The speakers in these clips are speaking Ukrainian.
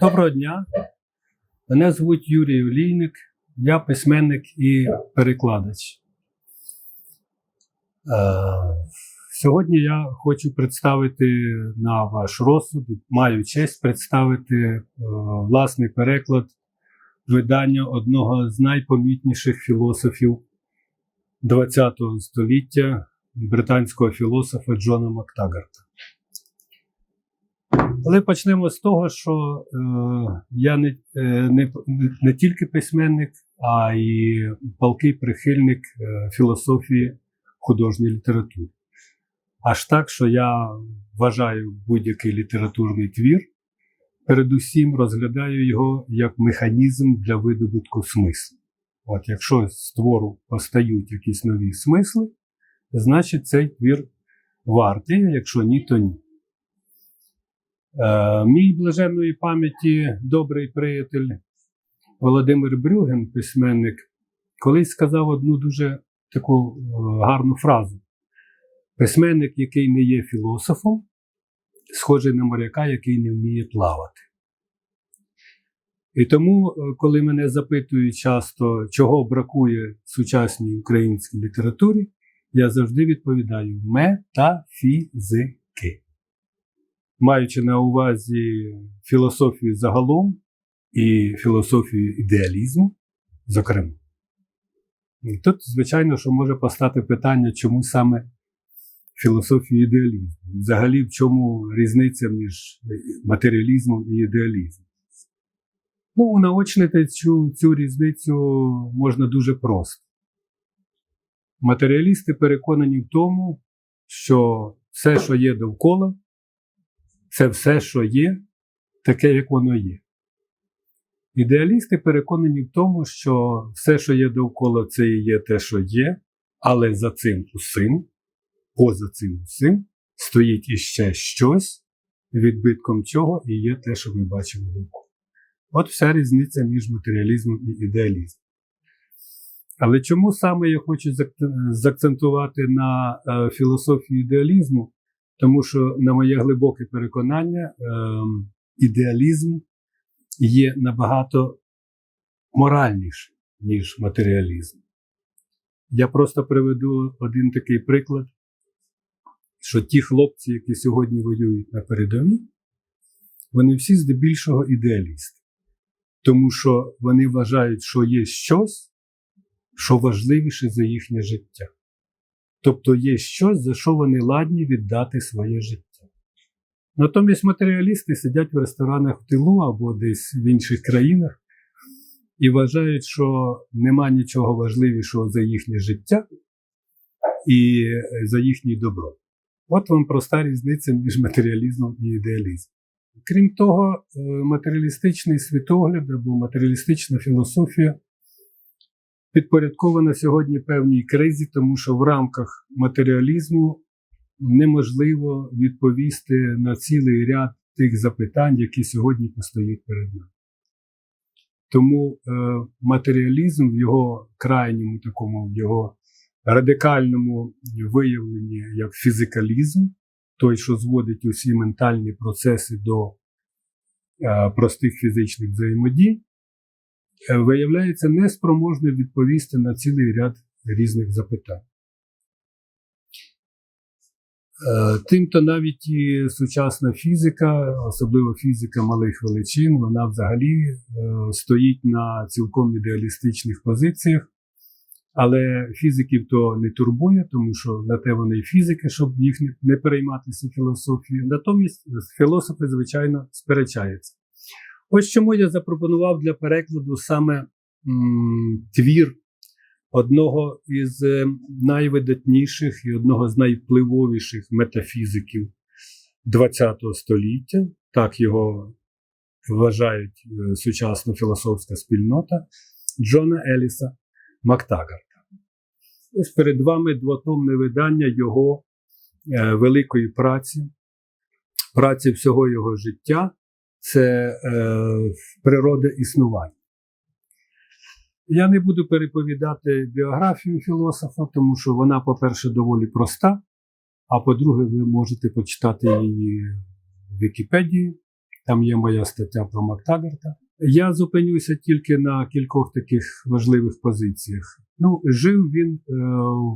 Доброго дня. Мене звуть Юрій Олійник, я письменник і перекладач. Е, Сьогодні я хочу представити на ваш розсуд, маю честь представити е, власний переклад видання одного з найпомітніших філософів ХХ століття, британського філософа Джона Мактагарта. Але почнемо з того, що е, я не, е, не, не тільки письменник, а й палкий прихильник е, філософії художньої літератури. Аж так, що я вважаю будь-який літературний твір, передусім розглядаю його як механізм для видобутку смислу. От якщо з твору постають якісь нові смисли, значить цей твір вартий, якщо ні, то ні. Е, мій блаженної пам'яті добрий приятель Володимир Брюген, письменник, колись сказав одну дуже таку е, гарну фразу. Письменник, який не є філософом, схожий на моряка, який не вміє плавати. І тому, е, коли мене запитують часто, чого бракує сучасній українській літературі, я завжди відповідаю метафізики. Маючи на увазі філософію загалом і філософію ідеалізму, зокрема. Тут, звичайно, що може постати питання, чому саме філософію ідеалізму. Взагалі, в чому різниця між матеріалізмом і ідеалізмом. Ну, унаочнити цю, цю різницю можна дуже просто. Матеріалісти переконані в тому, що все, що є довкола, це все, що є, таке, як воно є. Ідеалісти переконані в тому, що все, що є довкола, це і є те, що є, але за цим усім, поза цим усім, стоїть іще щось, відбитком чого і є те, що ми бачимо довкола. От вся різниця між матеріалізмом і ідеалізмом. Але чому саме я хочу заакцентувати на е, філософію ідеалізму? Тому що, на моє глибоке переконання, е, ідеалізм є набагато моральніший, ніж матеріалізм. Я просто приведу один такий приклад, що ті хлопці, які сьогодні воюють на передовій, вони всі здебільшого ідеалісти. Тому що вони вважають, що є щось, що важливіше за їхнє життя. Тобто є щось, за що вони ладні віддати своє життя. Натомість матеріалісти сидять в ресторанах в тилу або десь в інших країнах і вважають, що нема нічого важливішого за їхнє життя і за їхній добро. От вам проста різниця між матеріалізмом і ідеалізмом. Крім того, матеріалістичний світогляд або матеріалістична філософія підпорядкована сьогодні певній кризі, тому що в рамках матеріалізму неможливо відповісти на цілий ряд тих запитань, які сьогодні постають перед нами. Тому е, матеріалізм в його крайньому такому, в його радикальному виявленні як фізикалізм, той, що зводить усі ментальні процеси до е, простих фізичних взаємодій, виявляється неспроможним відповісти на цілий ряд різних запитань. Е, тимто навіть і сучасна фізика, особливо фізика малих величин, вона взагалі е, стоїть на цілком ідеалістичних позиціях. Але фізиків то не турбує, тому що на те вони і фізики, щоб їх не перейматися філософією. Натомість філософи, звичайно, сперечаються. Ось чому я запропонував для перекладу саме м, твір одного із е, найвидатніших і одного з найвпливовіших метафізиків ХХ століття, так його вважають е, сучасна філософська спільнота Джона Еліса Мактагарта. Ось перед вами двотомне видання його е, великої праці, праці всього його життя це е, природа існування. Я не буду переповідати біографію філософа, тому що вона, по-перше, доволі проста, а по-друге, ви можете почитати її в Вікіпедії. Там є моя стаття про Мактагарта. Я зупинюся тільки на кількох таких важливих позиціях. Ну, жив він е,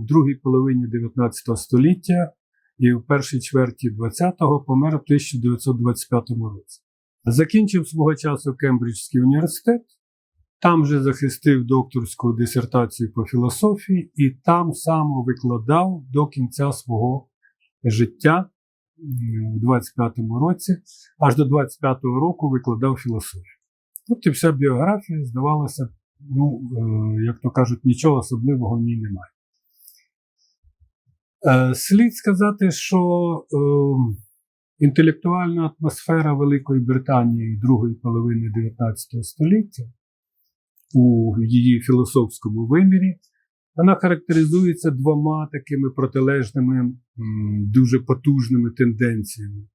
в другій половині 19 століття і в першій чверті 20-го помер в 1925 році. Закінчив свого часу Кембриджський університет, там же захистив докторську дисертацію по філософії і там само викладав до кінця свого життя у 25-му році, аж до 25-го року викладав філософію. Тобто вся біографія, здавалося, ну, е, як то кажуть, нічого особливого в ній немає. Е, Слід сказати, що е, інтелектуальна атмосфера Великої Британії другої половини 19 століття у її філософському вимірі, вона характеризується двома такими протилежними, дуже потужними тенденціями.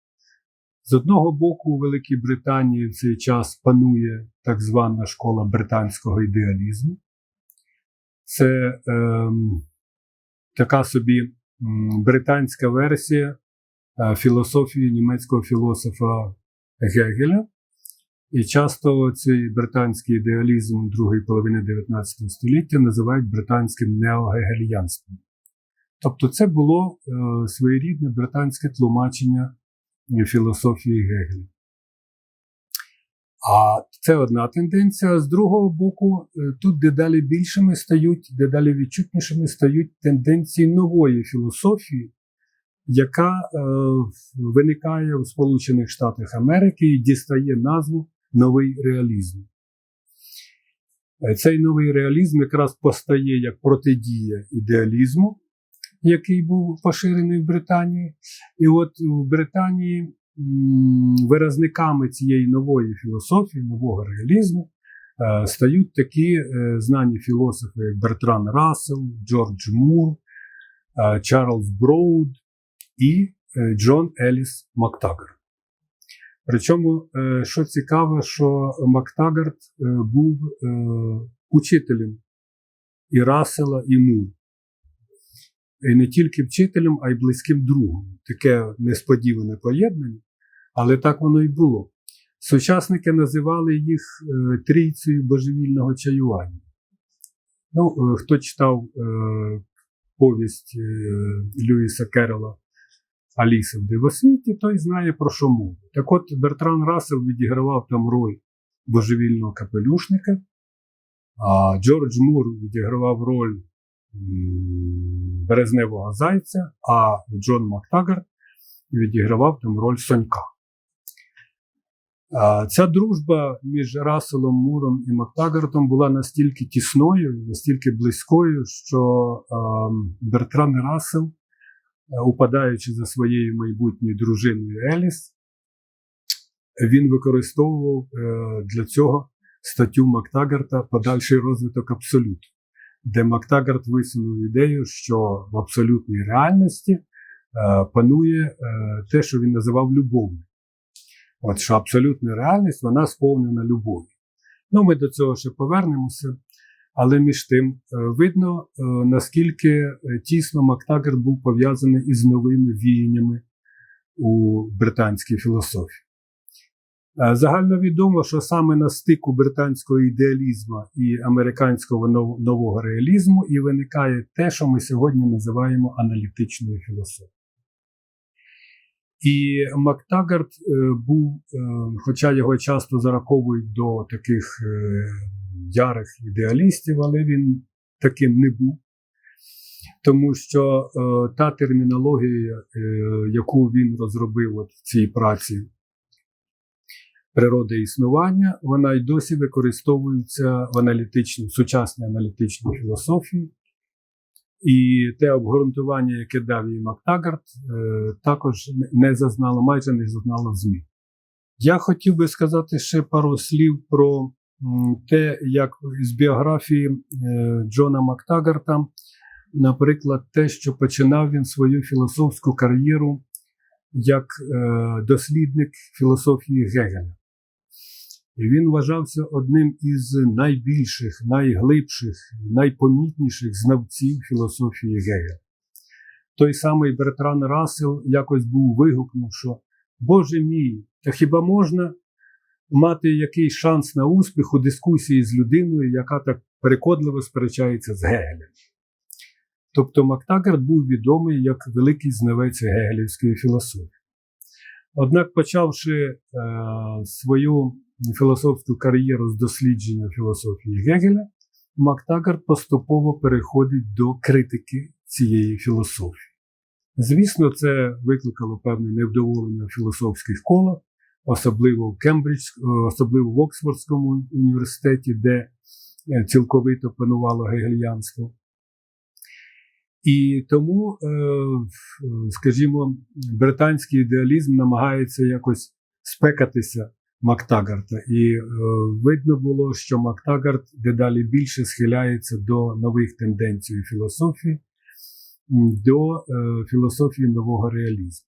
З одного боку, у Великій Британії в цей час панує так звана школа британського ідеалізму. Це ем, така собі британська версія е, філософії німецького філософа Гегеля. І часто цей британський ідеалізм другої половини 19 століття називають британським неогегельянством. Тобто, це було е, своєрідне британське тлумачення філософії Гегеля. А це одна тенденція. З другого боку, е, тут дедалі більшими стають, дедалі відчутнішими стають тенденції нової філософії, яка е, виникає у Сполучених Штатах Америки і дістає назву Новий реалізм. Е, Цей новий реалізм якраз постає як протидія ідеалізму, який був поширений в Британії. І от в Британії виразниками цієї нової філософії, нового реалізму е, стають такі е, знані філософи, як Бертран Рассел, Джордж Мур, Чарльз Броуд і е, Джон Еліс Мактагар. Причому, е, що цікаво, що Мактагарт е, був учителем і Рассела, і Мур. І не тільки вчителем, а й близьким другом. Таке несподіване поєднання, але так воно і було. Сучасники називали їх трійцею божевільного чаювання. Ну, хто читав повість Льюіса Керрела Аліса в Дивосвіті, той знає про що мова. Так от Бертран Рассел відігравав там роль божевільного капелюшника, а Джордж Мур відігравав роль березневого зайця, а Джон Мактагарт відігравав там роль Сонька. Ця дружба між Расселом Муром і Мактагартом була настільки тісною, настільки близькою, що ем, Бертран Рассел, упадаючи за своєю майбутньою дружиною Еліс, він використовував е, для цього статтю Мактагарта Подальший розвиток абсолюту, де Мактагарт висунув ідею, що в абсолютній реальності е, панує е, те, що він називав любов'ю. От що абсолютна реальність вона сповнена любов'ю. Ну, ми до цього ще повернемося, але між тим е, видно, е, наскільки е, тісно Мактагар був пов'язаний із новими віяннями у британській філософії. Загально відомо, що саме на стику британського ідеалізму і американського нового реалізму і виникає те, що ми сьогодні називаємо аналітичною філософією. І Мактагарт е, був, хоча його часто зараховують до таких ярих ідеалістів, але він таким не був. Тому що е, та термінологія, е, яку він розробив от в цій праці природи існування, вона й досі використовується в аналітичній, сучасній аналітичній філософії. І те обґрунтування, яке дав їй Мактагарт, е, також не зазнало, майже не зазнало змін. Я хотів би сказати ще пару слів про те, як з біографії е, Джона Мактагарта, наприклад, те, що починав він свою філософську кар'єру як е, дослідник філософії Гегеля. І він вважався одним із найбільших, найглибших, найпомітніших знавців філософії Гегеля. Той самий Бертран Рассел якось був вигукнув, що Боже мій, та хіба можна мати якийсь шанс на успіх у дискусії з людиною, яка так переконливо сперечається з Гегелем. Тобто Мактагард був відомий як великий знавець гегелівської філософії. Однак, почавши е, свою філософську кар'єру з дослідження філософії Гегеля, Мактагард поступово переходить до критики цієї філософії. Звісно, це викликало певне невдоволення в філософських колах, особливо в Кембридж, особливо в Оксфордському університеті, де е, цілковито панувало гегельянство. І тому, е, скажімо, британський ідеалізм намагається якось спекатися Мактагарта. І е, видно було, що Мактагарт дедалі більше схиляється до нових тенденцій філософії, до е, філософії нового реалізму.